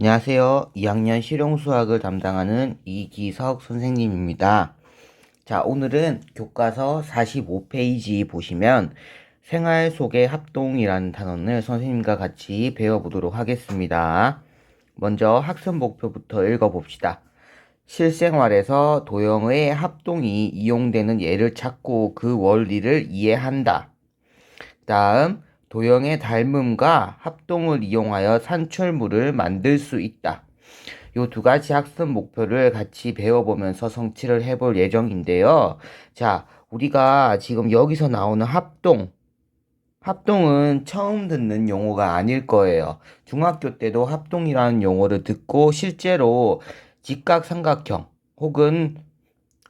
안녕하세요. 2학년 실용수학을 담당하는 이기석 선생님입니다. 자, 오늘은 교과서 45페이지 보시면 생활 속의 합동이라는 단원을 선생님과 같이 배워보도록 하겠습니다. 먼저 학습 목표부터 읽어봅시다. 실생활에서 도형의 합동이 이용되는 예를 찾고 그 원리를 이해한다. 다음, 도형의 닮음과 합동을 이용하여 산출물을 만들 수 있다. 요 두 가지 학습 목표를 같이 배워보면서 성취를 해볼 예정인데요. 자, 우리가 지금 여기서 나오는 합동, 합동은 처음 듣는 용어가 아닐 거예요. 중학교 때도 합동이라는 용어를 듣고 실제로 직각 삼각형 혹은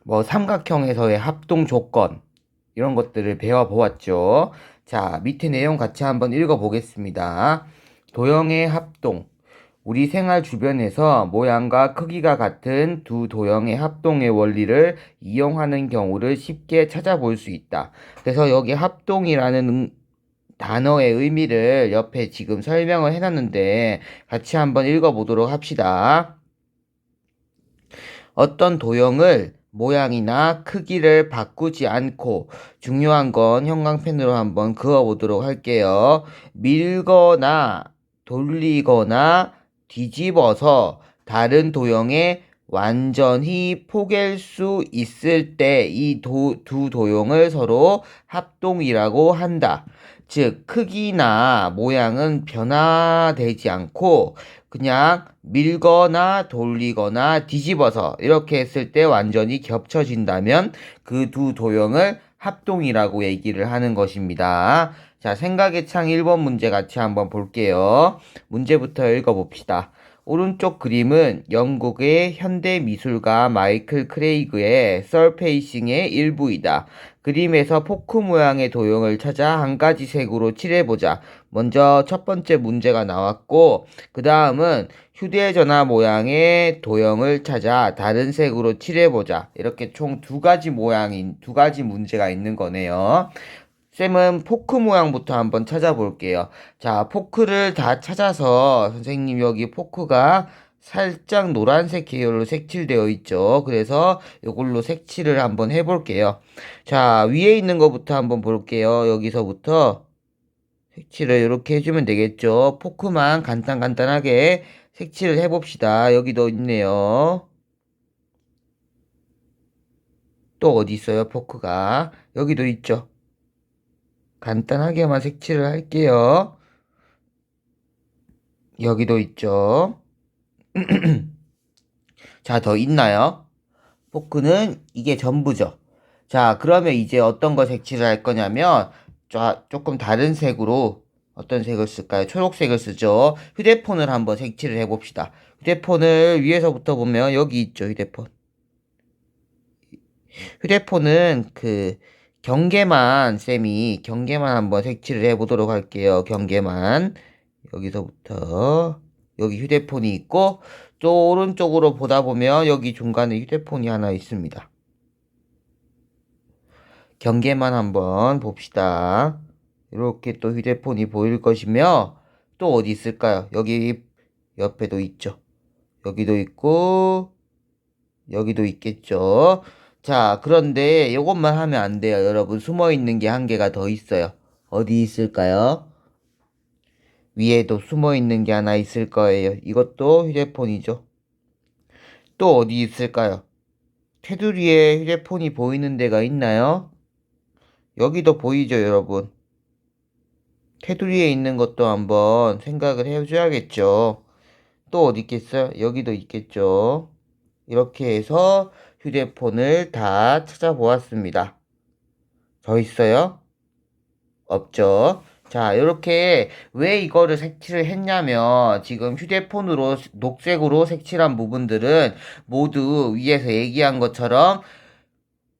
뭐 삼각형에서의 합동 조건 이런 것들을 배워보았죠. 자, 밑에 내용 같이 한번 읽어보겠습니다. 도형의 합동. 우리 생활 주변에서 모양과 크기가 같은 두 도형의 합동의 원리를 이용하는 경우를 쉽게 찾아볼 수 있다. 그래서 여기 합동이라는 음- 단어의 의미를 옆에 지금 설명을 해놨는데 같이 한번 읽어보도록 합시다. 어떤 도형을 모양이나 크기를 바꾸지 않고 중요한 건 형광펜으로 한번 그어보도록 할게요. 밀거나 돌리거나 뒤집어서 다른 도형에 완전히 포갤 수 있을 때 이 두 도형을 서로 합동이라고 한다. 즉, 크기나 모양은 변화되지 않고 그냥 밀거나 돌리거나 뒤집어서 이렇게 했을 때 완전히 겹쳐진다면 그 두 도형을 합동이라고 얘기를 하는 것입니다. 자, 생각의 창 1번 문제 같이 한번 볼게요. 문제부터 읽어봅시다. 오른쪽 그림은 영국의 현대 미술가 마이클 크레이그의 썰페이싱의 일부이다. 그림에서 포크 모양의 도형을 찾아 한 가지 색으로 칠해보자. 먼저 첫 번째 문제가 나왔고, 그 다음은 휴대전화 모양의 도형을 찾아 다른 색으로 칠해보자. 이렇게 총 두 가지 모양인, 두 가지 문제가 있는 거네요. 쌤은 포크 모양부터 한번 찾아볼게요. 자, 포크를 다 찾아서 선생님 여기 포크가 살짝 노란색 계열로 색칠되어 있죠. 그래서 이걸로 색칠을 한번 해볼게요. 자, 위에 있는 것부터 한번 볼게요. 여기서부터 색칠을 이렇게 해주면 되겠죠. 포크만 간단간단하게 색칠을 해봅시다. 여기도 있네요. 또 어디 있어요, 포크가? 여기도 있죠. 간단하게만 색칠을 할게요. 여기도 있죠. 자, 더 있나요? 포크는 이게 전부죠. 자, 그러면 이제 어떤 거 색칠을 할 거냐면, 자, 조금 다른 색으로 어떤 색을 쓸까요? 초록색을 쓰죠. 휴대폰을 한번 색칠을 해봅시다. 휴대폰을 위에서부터 보면 여기 있죠, 휴대폰. 휴대폰은 그 경계만 쌤이 경계만 한번 색칠을 해보도록 할게요. 경계만 여기서부터 여기 휴대폰이 있고 또 오른쪽으로 보다 보면 여기 중간에 휴대폰이 하나 있습니다. 경계만 한번 봅시다. 이렇게 또 휴대폰이 보일 것이며 또 어디 있을까요? 여기 옆에도 있죠. 여기도 있고 여기도 있겠죠. 자, 그런데 이것만 하면 안 돼요. 여러분 숨어 있는 게 한 개가 더 있어요. 어디 있을까요? 위에도 숨어 있는 게 하나 있을 거예요. 이것도 휴대폰이죠. 또 어디 있을까요? 테두리에 휴대폰이 보이는 데가 있나요? 여기도 보이죠, 여러분. 테두리에 있는 것도 한번 생각을 해줘야겠죠. 또 어디 있겠어요? 여기도 있겠죠. 이렇게 해서 휴대폰을 다 찾아보았습니다. 더 있어요? 없죠. 자, 이렇게 왜 이거를 색칠을 했냐면 지금 휴대폰으로 녹색으로 색칠한 부분들은 모두 위에서 얘기한 것처럼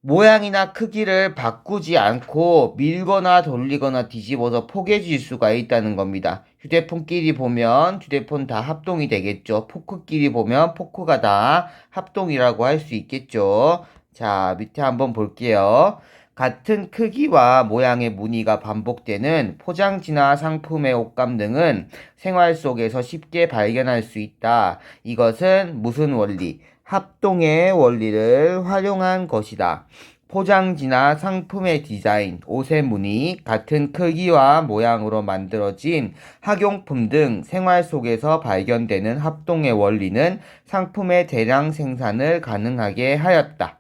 모양이나 크기를 바꾸지 않고 밀거나 돌리거나 뒤집어서 포개질 수가 있다는 겁니다. 휴대폰끼리 보면 휴대폰 다 합동이 되겠죠. 포크끼리 보면 포크가 다 합동이라고 할 수 있겠죠. 자, 밑에 한번 볼게요. 같은 크기와 모양의 무늬가 반복되는 포장지나 상품의 옷감 등은 생활 속에서 쉽게 발견할 수 있다. 이것은 무슨 원리? 합동의 원리를 활용한 것이다. 포장지나 상품의 디자인, 옷의 무늬, 같은 크기와 모양으로 만들어진 학용품 등 생활 속에서 발견되는 합동의 원리는 상품의 대량 생산을 가능하게 하였다.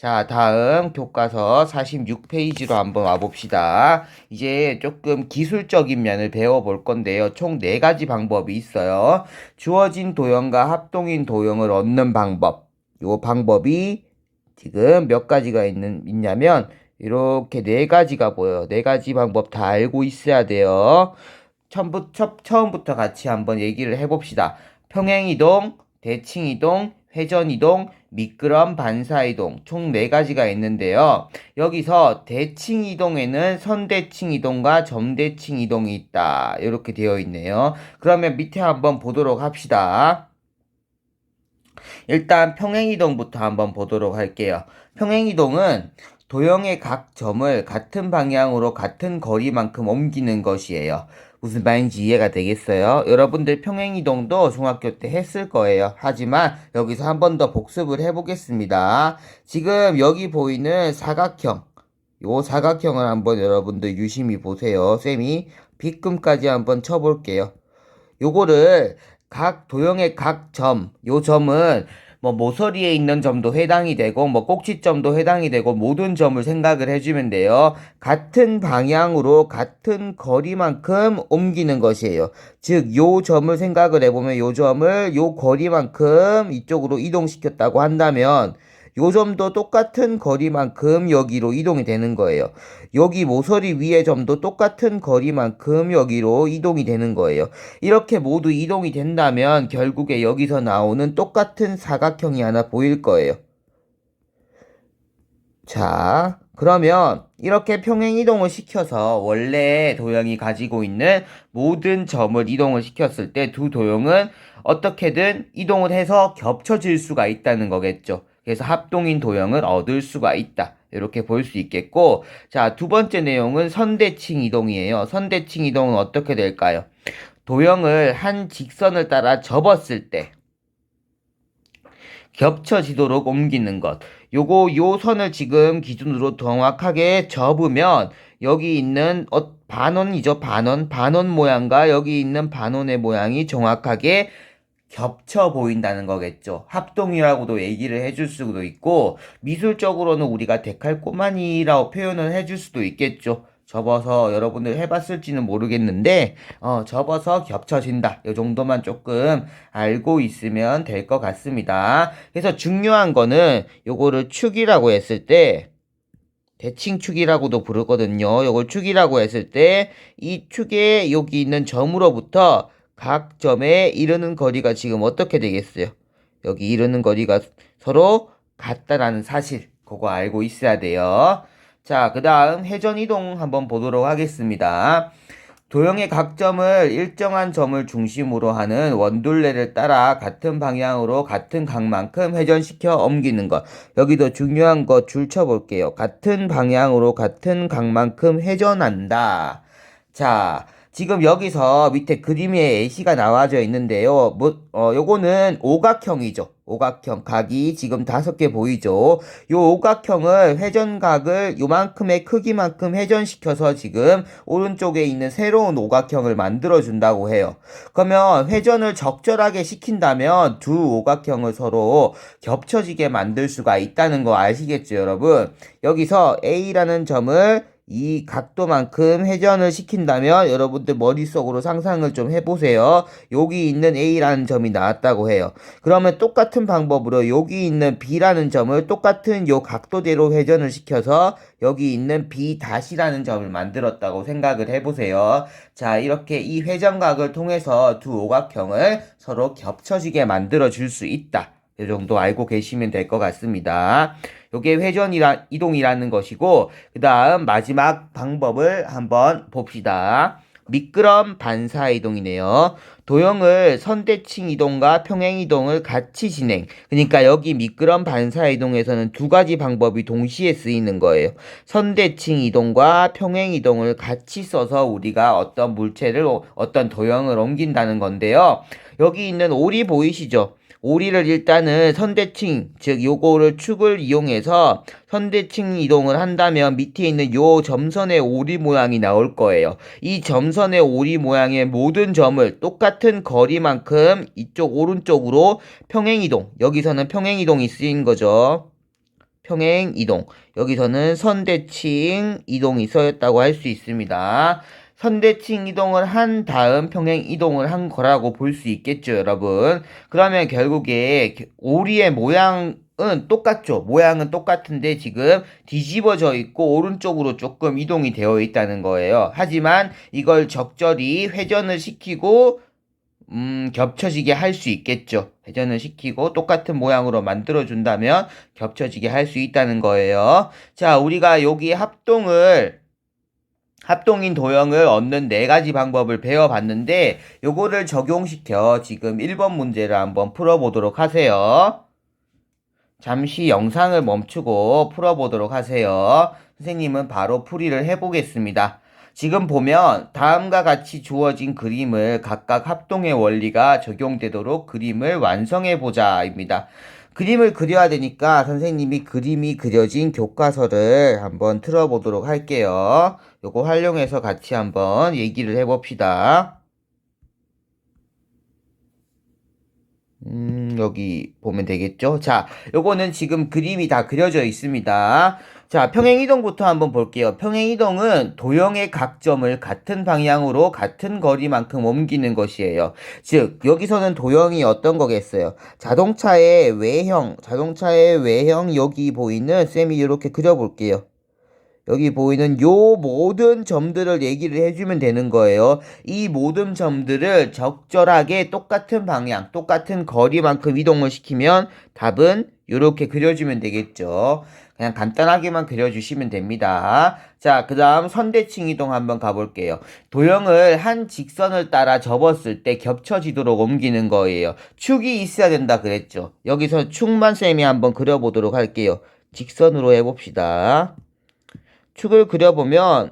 자, 다음 교과서 46페이지로 한번 와봅시다. 이제 조금 기술적인 면을 배워볼 건데요. 총 4가지 방법이 있어요. 주어진 도형과 합동인 도형을 얻는 방법. 요 방법이 지금 몇 가지가 있는, 있냐면, 이렇게 네 가지가 보여요. 네 가지 방법 다 알고 있어야 돼요. 처음부터, 처음부터 같이 한번 얘기를 해봅시다. 평행이동, 대칭이동, 회전이동, 미끄럼 반사이동 총네 가지가 있는데요. 여기서 대칭 이동에는 선대칭 이동과 점대칭 이동이 있다. 이렇게 되어 있네요. 그러면 밑에 한번 보도록 합시다. 일단 평행이동부터 한번 보도록 할게요. 평행이동은 도형의 각 점을 같은 방향으로 같은 거리만큼 옮기는 것이에요. 무슨 말인지 이해가 되겠어요? 여러분들 평행이동도 중학교 때 했을 거예요. 하지만 여기서 한 번 더 복습을 해보겠습니다. 지금 여기 보이는 사각형, 요 사각형을 한번 여러분들 유심히 보세요. 쌤이 빗금까지 한번 쳐볼게요. 요거를 각 도형의 각 점, 요 점은 뭐 모서리에 있는 점도 해당이 되고 뭐 꼭지점도 해당이 되고 모든 점을 생각을 해주면 돼요. 같은 방향으로 같은 거리만큼 옮기는 것이에요. 즉, 요 점을 생각을 해보면 요 점을 요 거리만큼 이쪽으로 이동시켰다고 한다면 요 점도 똑같은 거리만큼 여기로 이동이 되는 거예요. 여기 모서리 위의 점도 똑같은 거리만큼 여기로 이동이 되는 거예요. 이렇게 모두 이동이 된다면 결국에 여기서 나오는 똑같은 사각형이 하나 보일 거예요. 자, 그러면 이렇게 평행 이동을 시켜서 원래 도형이 가지고 있는 모든 점을 이동을 시켰을 때 두 도형은 어떻게든 이동을 해서 겹쳐질 수가 있다는 거겠죠. 그래서 합동인 도형을 얻을 수가 있다. 이렇게 볼 수 있겠고, 자, 두 번째 내용은 선대칭 이동이에요. 선대칭 이동은 어떻게 될까요? 도형을 한 직선을 따라 접었을 때, 겹쳐지도록 옮기는 것. 요거, 요 선을 지금 기준으로 정확하게 접으면, 여기 있는, 어, 반원이죠, 반원. 반원 모양과 여기 있는 반원의 모양이 정확하게 겹쳐 보인다는 거겠죠. 합동이라고도 얘기를 해줄 수도 있고, 미술적으로는 우리가 데칼코마니라고 표현을 해줄 수도 있겠죠. 접어서 여러분들 해봤을지는 모르겠는데, 어, 접어서 겹쳐진다. 이 정도만 조금 알고 있으면 될 것 같습니다. 그래서 중요한 거는 요거를 축이라고 했을 때, 대칭축이라고도 부르거든요. 요걸 축이라고 했을 때, 이 축에 여기 있는 점으로부터 각 점에 이르는 거리가 지금 어떻게 되겠어요? 여기 이르는 거리가 서로 같다라는 사실, 그거 알고 있어야 돼요. 자, 그 다음 회전 이동 한번 보도록 하겠습니다. 도형의 각 점을 일정한 점을 중심으로 하는 원둘레를 따라 같은 방향으로 같은 각만큼 회전시켜 옮기는 것. 여기도 중요한 거 줄 쳐볼게요. 같은 방향으로 같은 각만큼 회전한다. 자, 지금 여기서 밑에 그림에 예시가 나와져 있는데요. 뭐, 어, 요거는 오각형이죠. 오각형. 각이 지금 다섯 개 보이죠. 요 오각형을 회전각을 요만큼의 크기만큼 회전시켜서 지금 오른쪽에 있는 새로운 오각형을 만들어 준다고 해요. 그러면 회전을 적절하게 시킨다면 두 오각형을 서로 겹쳐지게 만들 수가 있다는 거 아시겠죠, 여러분? 여기서 A라는 점을 이 각도만큼 회전을 시킨다면 여러분들 머릿속으로 상상을 좀 해보세요. 여기 있는 A라는 점이 나왔다고 해요. 그러면 똑같은 방법으로 여기 있는 B라는 점을 똑같은 요 각도대로 회전을 시켜서 여기 있는 B 다시라는 점을 만들었다고 생각을 해보세요. 자, 이렇게 이 회전각을 통해서 두 오각형을 서로 겹쳐지게 만들어 줄 수 있다. 이 정도 알고 계시면 될 것 같습니다. 요게 회전이라, 이동이라는 것이고, 그 다음 마지막 방법을 한번 봅시다. 미끄럼 반사 이동이네요. 도형을 선대칭 이동과 평행 이동을 같이 진행. 그러니까 여기 미끄럼 반사 이동에서는 두 가지 방법이 동시에 쓰이는 거예요. 선대칭 이동과 평행 이동을 같이 써서 우리가 어떤 물체를 어떤 도형을 옮긴다는 건데요. 여기 있는 오리 보이시죠? 오리를 일단은 선대칭, 즉 요거를 축을 이용해서 선대칭 이동을 한다면 밑에 있는 요 점선의 오리 모양이 나올 거예요. 이 점선의 오리 모양의 모든 점을 똑같은 거리만큼 이쪽 오른쪽으로 평행 이동, 여기서는 평행 이동이 쓰인 거죠. 평행 이동. 여기서는 선대칭 이동이 쓰였다고 할 수 있습니다. 선대칭 이동을 한 다음 평행 이동을 한 거라고 볼 수 있겠죠, 여러분. 그러면 결국에 오리의 모양 은 똑같죠. 모양은 똑같은데 지금 뒤집어져 있고 오른쪽으로 조금 이동이 되어 있다는 거예요. 하지만 이걸 적절히 회전을 시키고 음, 겹쳐지게 할 수 있겠죠. 회전을 시키고 똑같은 모양으로 만들어 준다면 겹쳐지게 할 수 있다는 거예요. 자, 우리가 여기 합동을 합동인 도형을 얻는 네 가지 방법을 배워봤는데 요거를 적용시켜 지금 1번 문제를 한번 풀어보도록 하세요. 잠시 영상을 멈추고 풀어보도록 하세요. 선생님은 바로 풀이를 해보겠습니다. 지금 보면 다음과 같이 주어진 그림을 각각 합동의 원리가 적용되도록 그림을 완성해보자 입니다. 그림을 그려야 되니까 선생님이 그림이 그려진 교과서를 한번 틀어보도록 할게요. 요거 활용해서 같이 한번 얘기를 해봅시다. 음, 여기 보면 되겠죠? 자, 요거는 지금 그림이 다 그려져 있습니다. 자, 평행이동부터 한번 볼게요. 평행이동은 도형의 각 점을 같은 방향으로 같은 거리만큼 옮기는 것이에요. 즉, 여기서는 도형이 어떤 거겠어요? 자동차의 외형, 자동차의 외형 여기 보이는 쌤이 이렇게 그려볼게요. 여기 보이는 요 모든 점들을 얘기를 해주면 되는 거예요. 이 모든 점들을 적절하게 똑같은 방향, 똑같은 거리만큼 이동을 시키면 답은 이렇게 그려주면 되겠죠. 그냥 간단하게만 그려주시면 됩니다. 자, 그 다음 선대칭 이동 한번 가볼게요. 도형을 한 직선을 따라 접었을 때 겹쳐지도록 옮기는 거예요. 축이 있어야 된다 그랬죠. 여기서 축만 쌤이 한번 그려보도록 할게요. 직선으로 해봅시다. 축을 그려보면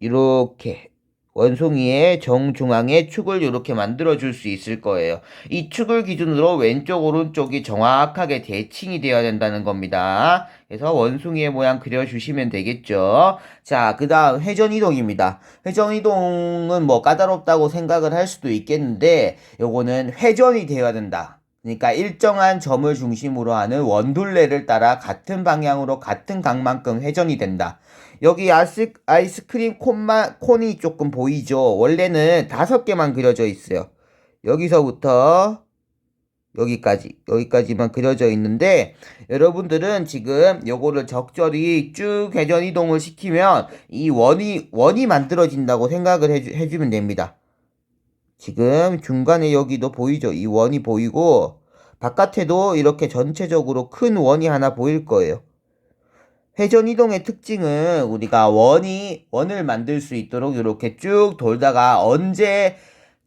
이렇게 원송이의 정중앙에 축을 이렇게 만들어 줄 수 있을 거예요. 이 축을 기준으로 왼쪽 오른쪽이 정확하게 대칭이 되어야 된다는 겁니다. 그래서 원숭이의 모양 그려주시면 되겠죠. 자, 그 다음 회전이동입니다. 회전이동은 뭐 까다롭다고 생각을 할 수도 있겠는데 요거는 회전이 되어야 된다. 그러니까 일정한 점을 중심으로 하는 원둘레를 따라 같은 방향으로 같은 각만큼 회전이 된다. 여기 아이스, 아이스크림 콘만, 콘이 조금 보이죠? 원래는 다섯 개만 그려져 있어요. 여기서부터 여기까지, 여기까지만 그려져 있는데, 여러분들은 지금 요거를 적절히 쭉 회전 이동을 시키면 이 원이, 원이 만들어진다고 생각을 해주, 해주면 됩니다. 지금 중간에 여기도 보이죠? 이 원이 보이고, 바깥에도 이렇게 전체적으로 큰 원이 하나 보일 거예요. 회전 이동의 특징은 우리가 원이 원을 만들 수 있도록 이렇게 쭉 돌다가 언제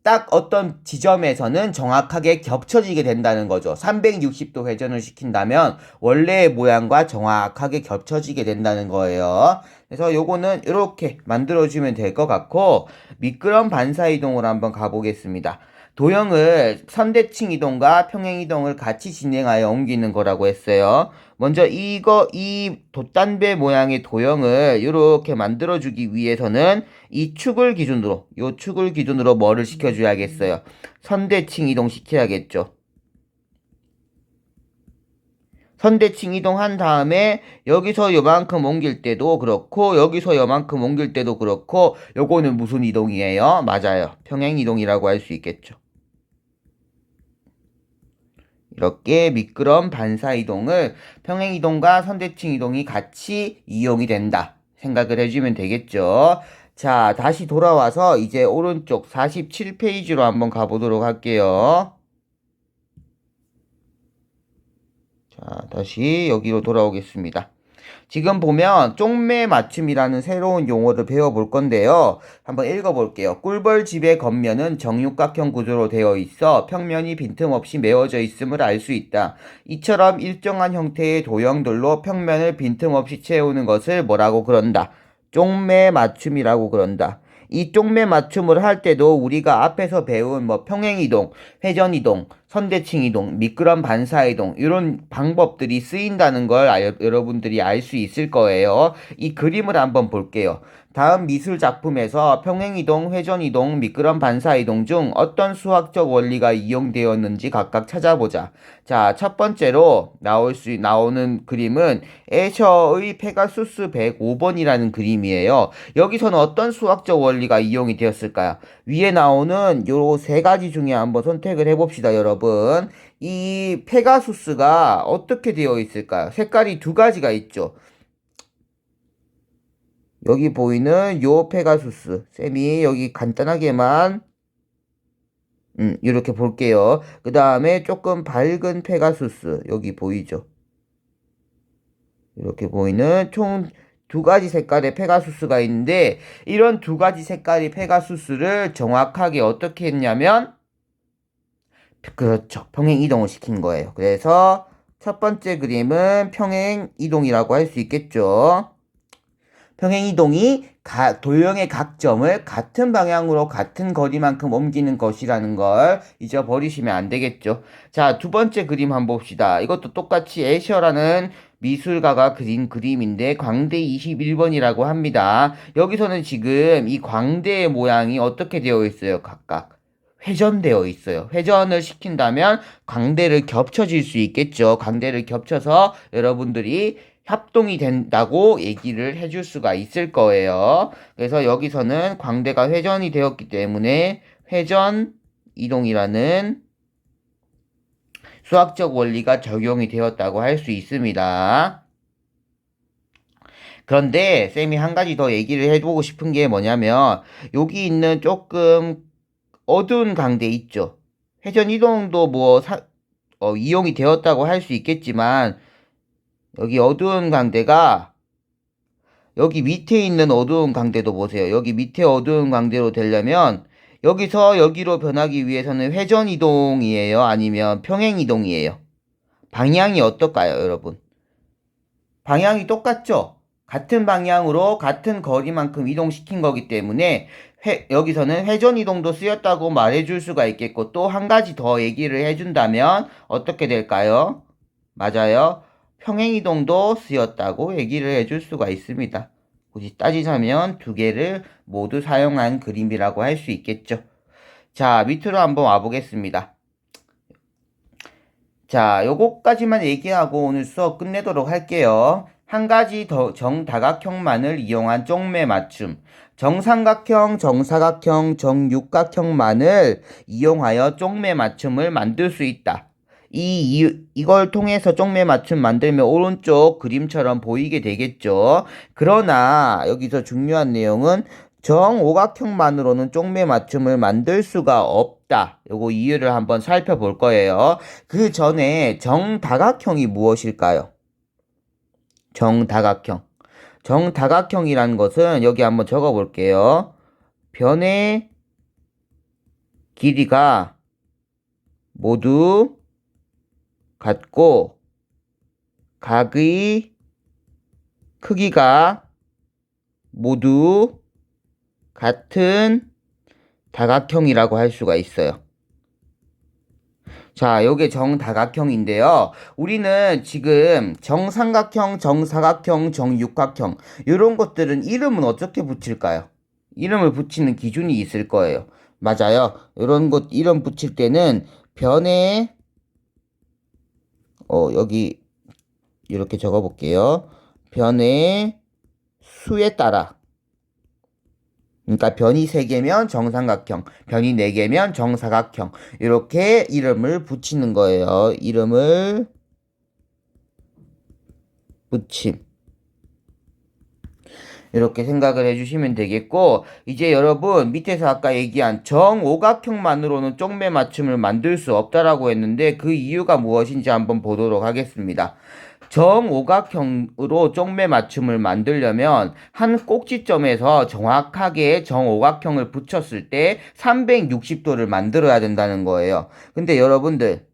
딱 어떤 지점에서는 정확하게 겹쳐지게 된다는 거죠. 360도 회전을 시킨다면 원래의 모양과 정확하게 겹쳐지게 된다는 거예요. 그래서 요거는 이렇게 만들어주면 될 것 같고 미끄럼 반사 이동으로 한번 가보겠습니다. 도형을 선대칭 이동과 평행 이동을 같이 진행하여 옮기는 거라고 했어요. 먼저 이거 이 돛단배 모양의 도형을 이렇게 만들어 주기 위해서는 이 축을 기준으로 요 축을 기준으로 뭐를 시켜 줘야겠어요. 선대칭 이동 시켜야겠죠. 선대칭 이동한 다음에 여기서 요만큼 옮길 때도 그렇고 여기서 요만큼 옮길 때도 그렇고 요거는 무슨 이동이에요? 맞아요. 평행 이동이라고 할 수 있겠죠. 이렇게 미끄럼 반사 이동을 평행 이동과 선대칭 이동이 같이 이용이 된다. 생각을 해주면 되겠죠. 자, 다시 돌아와서 이제 오른쪽 47페이지로 한번 가보도록 할게요. 자, 다시 여기로 돌아오겠습니다. 지금 보면 쪽매 맞춤이라는 새로운 용어를 배워볼 건데요. 한번 읽어볼게요. 꿀벌집의 겉면은 정육각형 구조로 되어 있어 평면이 빈틈없이 메워져 있음을 알 수 있다. 이처럼 일정한 형태의 도형들로 평면을 빈틈없이 채우는 것을 뭐라고 그런다. 쪽매 맞춤이라고 그런다. 이 쪽매 맞춤을 할 때도 우리가 앞에서 배운 뭐 평행이동, 회전이동, 선대칭이동, 미끄럼 반사이동 이런 방법들이 쓰인다는 걸 알- 여러분들이 알 수 있을 거예요. 이 그림을 한번 볼게요. 다음 미술 작품에서 평행이동, 회전이동, 미끄럼 반사이동 중 어떤 수학적 원리가 이용되었는지 각각 찾아보자. 자, 첫 번째로 나올 수 나오는 그림은 애셔의 페가수스 105번이라는 그림이에요. 여기서는 어떤 수학적 원리가 이용이 되었을까요? 위에 나오는 요 세 가지 중에 한번 선택을 해봅시다, 여러분. 이 페가수스가 어떻게 되어 있을까요? 색깔이 두 가지가 있죠. 여기 보이는 요 페가수스. 쌤이 여기 간단하게만 음, 이렇게 볼게요. 그 다음에 조금 밝은 페가수스. 여기 보이죠? 이렇게 보이는 총 두 가지 색깔의 페가수스가 있는데 이런 두 가지 색깔의 페가수스를 정확하게 어떻게 했냐면 그렇죠. 평행 이동을 시킨 거예요. 그래서 첫 번째 그림은 평행 이동이라고 할 수 있겠죠. 평행 이동이 가, 도형의 각 점을 같은 방향으로 같은 거리만큼 옮기는 것이라는 걸 잊어버리시면 안 되겠죠. 자, 두 번째 그림 한번 봅시다. 이것도 똑같이 애셔라는 미술가가 그린 그림인데 광대 21번이라고 합니다. 여기서는 지금 이 광대의 모양이 어떻게 되어 있어요? 각각. 회전되어 있어요. 회전을 시킨다면 광대를 겹쳐질 수 있겠죠. 광대를 겹쳐서 여러분들이 협동이 된다고 얘기를 해줄 수가 있을 거예요. 그래서 여기서는 광대가 회전이 되었기 때문에 회전 이동이라는 수학적 원리가 적용이 되었다고 할 수 있습니다. 그런데 쌤이 한 가지 더 얘기를 해보고 싶은 게 뭐냐면 여기 있는 조금 어두운 광대 있죠. 회전 이동도 뭐 사, 어, 이용이 되었다고 할 수 있겠지만 여기 어두운 광대가 여기 밑에 있는 어두운 광대도 보세요. 여기 밑에 어두운 광대로 되려면 여기서 여기로 변하기 위해서는 회전 이동이에요? 아니면 평행 이동이에요? 방향이 어떨까요, 여러분? 방향이 똑같죠? 같은 방향으로 같은 거리만큼 이동시킨 거기 때문에 회, 여기서는 회전 이동도 쓰였다고 말해줄 수가 있겠고 또 한 가지 더 얘기를 해준다면 어떻게 될까요? 맞아요. 평행 이동도 쓰였다고 얘기를 해줄 수가 있습니다. 굳이 따지자면 두 개를 모두 사용한 그림이라고 할 수 있겠죠. 자, 밑으로 한번 와보겠습니다. 자, 요거까지만 얘기하고 오늘 수업 끝내도록 할게요. 한 가지 더 정다각형만을 이용한 쪽매 맞춤. 정삼각형, 정사각형, 정육각형만을 이용하여 쪽매 맞춤을 만들 수 있다. 이, 이, 이걸 통해서 쪽매 맞춤 만들면 오른쪽 그림처럼 보이게 되겠죠. 그러나 여기서 중요한 내용은 정오각형만으로는 쪽매 맞춤을 만들 수가 없다. 요거 이유를 한번 살펴볼 거예요. 그 전에 정다각형이 무엇일까요? 정다각형. 정다각형이라는 것은 여기 한번 적어 볼게요. 변의 길이가 모두 같고 각의 크기가 모두 같은 다각형이라고 할 수가 있어요. 자, 요게 정다각형인데요. 우리는 지금 정삼각형, 정사각형, 정육각형 이런 것들은 이름은 어떻게 붙일까요? 이름을 붙이는 기준이 있을 거예요. 맞아요. 이런 것 이름 붙일 때는 변의 어, 여기 이렇게 적어 볼게요. 변의 수에 따라 그러니까 변이 3개면 정삼각형, 변이 4개면 정사각형. 이렇게 이름을 붙이는 거예요. 이름을 붙임. 이렇게 생각을 해주시면 되겠고, 이제 여러분, 밑에서 아까 얘기한 정오각형만으로는 쪽매 맞춤을 만들 수 없다라고 했는데, 그 이유가 무엇인지 한번 보도록 하겠습니다. 정오각형으로 쪽매 맞춤을 만들려면 한 꼭지점에서 정확하게 정오각형을 붙였을 때 360도를 만들어야 된다는 거예요. 근데 여러분들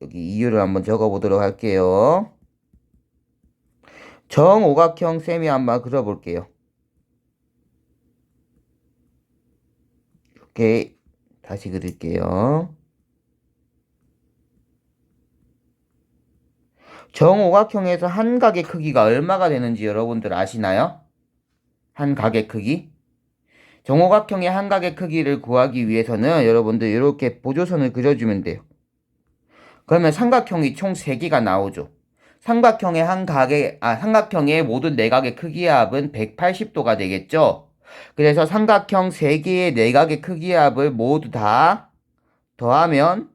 여기 이유를 한번 적어 보도록 할게요. 정오각형 셈이 한번 그려볼게요. 이렇게 다시 그릴게요. 정오각형에서 한 각의 크기가 얼마가 되는지 여러분들 아시나요? 한 각의 크기? 정오각형의 한 각의 크기를 구하기 위해서는 여러분들 이렇게 보조선을 그려주면 돼요. 그러면 삼각형이 총 3개가 나오죠. 삼각형의 한 각의, 아, 삼각형의 모든 내각의 크기의 합은 180도가 되겠죠. 그래서 삼각형 3개의 내각의 크기의 합을 모두 다 더하면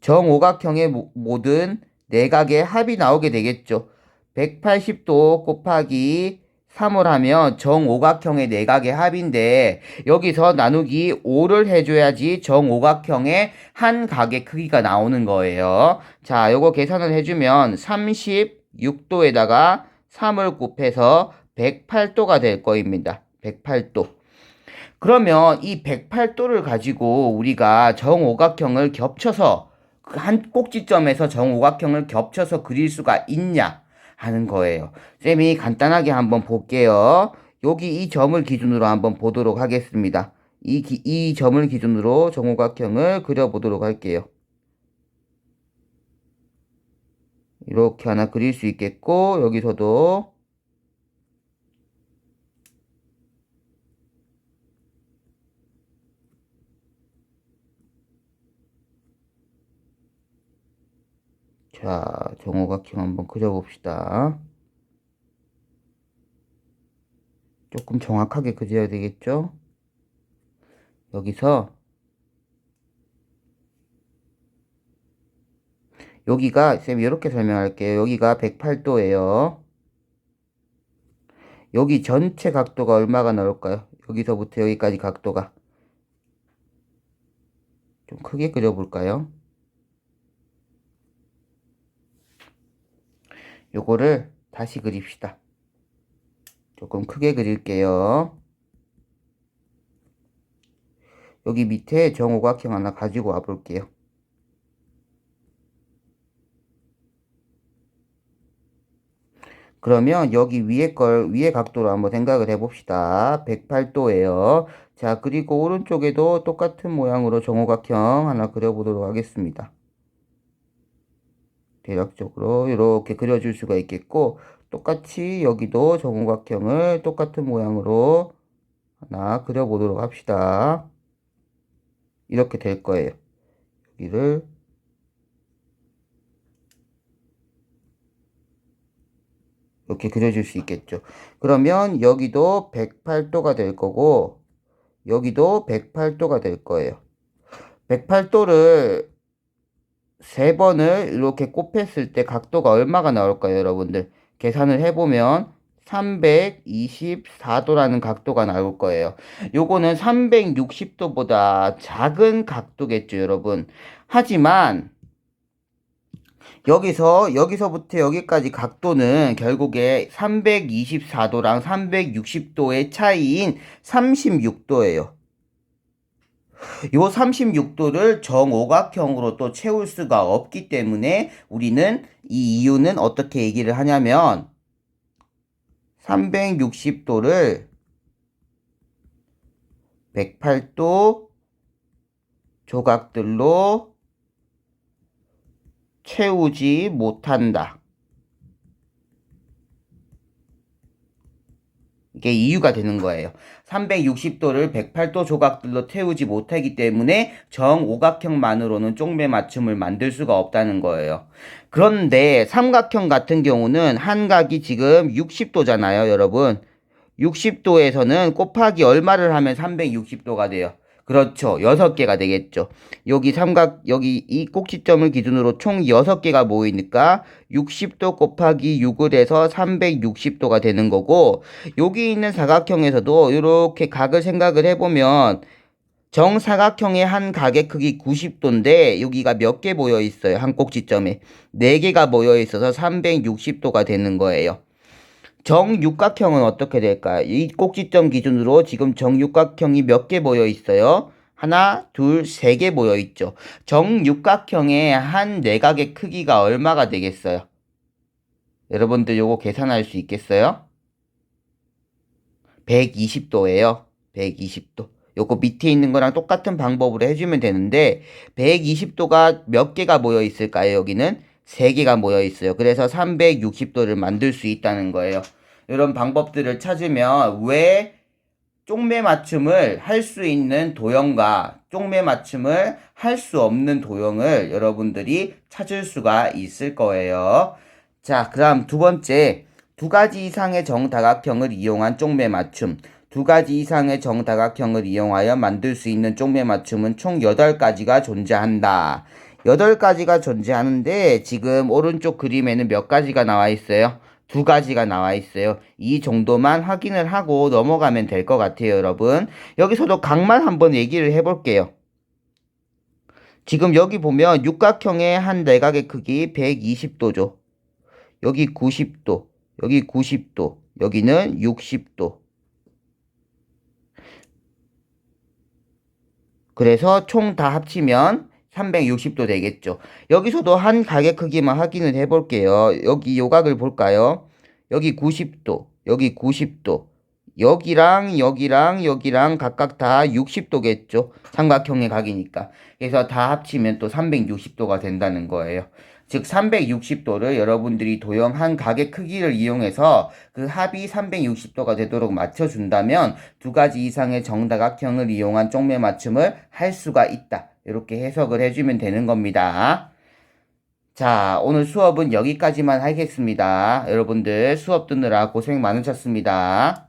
정오각형의 모- 모든 내각의 합이 나오게 되겠죠. 180도 곱하기 3을 하면 정오각형의 내각의 합인데 여기서 나누기 5를 해줘야지 정오각형의 한 각의 크기가 나오는 거예요. 자, 요거 계산을 해주면 36도에다가 3을 곱해서 108도가 될 거입니다. 108도. 그러면 이 108도를 가지고 우리가 정오각형을 겹쳐서 그 한 꼭지점에서 정오각형을 겹쳐서 그릴 수가 있냐 하는 거예요. 쌤이 간단하게 한번 볼게요. 여기 이 점을 기준으로 한번 보도록 하겠습니다. 이, 기- 이 점을 기준으로 정오각형을 그려보도록 할게요. 이렇게 하나 그릴 수 있겠고 여기서도 자, 정오각형 한번 그려봅시다. 조금 정확하게 그려야 되겠죠? 여기서 여기가 쌤 이렇게 설명할게요. 여기가 108도예요. 여기 전체 각도가 얼마가 나올까요? 여기서부터 여기까지 각도가 좀 크게 그려볼까요? 요거를 다시 그립시다. 조금 크게 그릴게요. 여기 밑에 정오각형 하나 가지고 와 볼게요. 그러면 여기 위에 걸 위에 각도로 한번 생각을 해봅시다. 108도예요. 자, 그리고 오른쪽에도 똑같은 모양으로 정오각형 하나 그려보도록 하겠습니다. 대략적으로 이렇게 그려줄 수가 있겠고 똑같이 여기도 정오각형을 똑같은 모양으로 하나 그려보도록 합시다. 이렇게 될 거예요. 여기를 이렇게 그려줄 수 있겠죠. 그러면 여기도 108도가 될 거고 여기도 108도가 될 거예요. 108도를 세 번을 이렇게 곱했을 때 각도가 얼마가 나올까요, 여러분들? 계산을 해보면 324도라는 각도가 나올 거예요. 요거는 360도보다 작은 각도겠죠, 여러분. 하지만 여기서 여기서부터 여기까지 각도는 결국에 324도랑 360도의 차이인 36도예요. 요 36도를 정오각형으로 또 채울 수가 없기 때문에 우리는 이 이유는 어떻게 얘기를 하냐면 360도를 108도 조각들로 채우지 못한다. 게 이유가 되는 거예요. 360도를 108도 조각들로 태우지 못하기 때문에 정오각형만으로는 쪽매 맞춤을 만들 수가 없다는 거예요. 그런데 삼각형 같은 경우는 한 각이 지금 60도잖아요, 여러분. 60도에서는 곱하기 얼마를 하면 360도가 돼요? 그렇죠. 6개가 되겠죠. 여기 삼각, 여기 이 꼭지점을 기준으로 총 6개가 모이니까 60도 곱하기 6을 해서 360도가 되는 거고, 여기 있는 사각형에서도 이렇게 각을 생각을 해보면 정사각형의 한 가게 크기 90도인데 여기가 몇 개 모여 있어요. 한 꼭지점에. 4개가 모여 있어서 360도가 되는 거예요. 정육각형은 어떻게 될까요? 이 꼭지점 기준으로 지금 정육각형이 몇 개 모여 있어요? 하나, 둘, 세 개 모여 있죠. 정육각형의 한 내각의 크기가 얼마가 되겠어요? 여러분들 요거 계산할 수 있겠어요? 120도예요. 120도. 요거 밑에 있는 거랑 똑같은 방법으로 해주면 되는데 120도가 몇 개가 모여 있을까요? 여기는 3개가 모여 있어요. 그래서 360도를 만들 수 있다는 거예요. 이런 방법들을 찾으면 왜 쪽매 맞춤을 할 수 있는 도형과 쪽매 맞춤을 할 수 없는 도형을 여러분들이 찾을 수가 있을 거예요. 자, 그다음 두 번째 두 가지 이상의 정다각형을 이용한 쪽매 맞춤. 두 가지 이상의 정다각형을 이용하여 만들 수 있는 쪽매 맞춤은 총 8가지가 존재한다. 8가지가 존재하는데 지금 오른쪽 그림에는 몇 가지가 나와 있어요? 두 가지가 나와 있어요. 이 정도만 확인을 하고 넘어가면 될 것 같아요, 여러분. 여기서도 각만 한번 얘기를 해볼게요. 지금 여기 보면 육각형의 한 내각의 크기 120도죠. 여기 90도, 여기 90도, 여기는 60도. 그래서 총 다 합치면 360도 되겠죠. 여기서도 한 가게 크기만 확인을 해볼게요. 여기 요각을 볼까요? 여기 90도, 여기 90도, 여기랑 여기랑 여기랑 각각 다 60도겠죠. 삼각형의 각이니까. 그래서 다 합치면 또 360도가 된다는 거예요. 즉 360도를 여러분들이 도형 한 각의 크기를 이용해서 그 합이 360도가 되도록 맞춰준다면 두 가지 이상의 정다각형을 이용한 쪽매 맞춤을 할 수가 있다. 이렇게 해석을 해주면 되는 겁니다. 자, 오늘 수업은 여기까지만 하겠습니다. 여러분들 수업 듣느라 고생 많으셨습니다.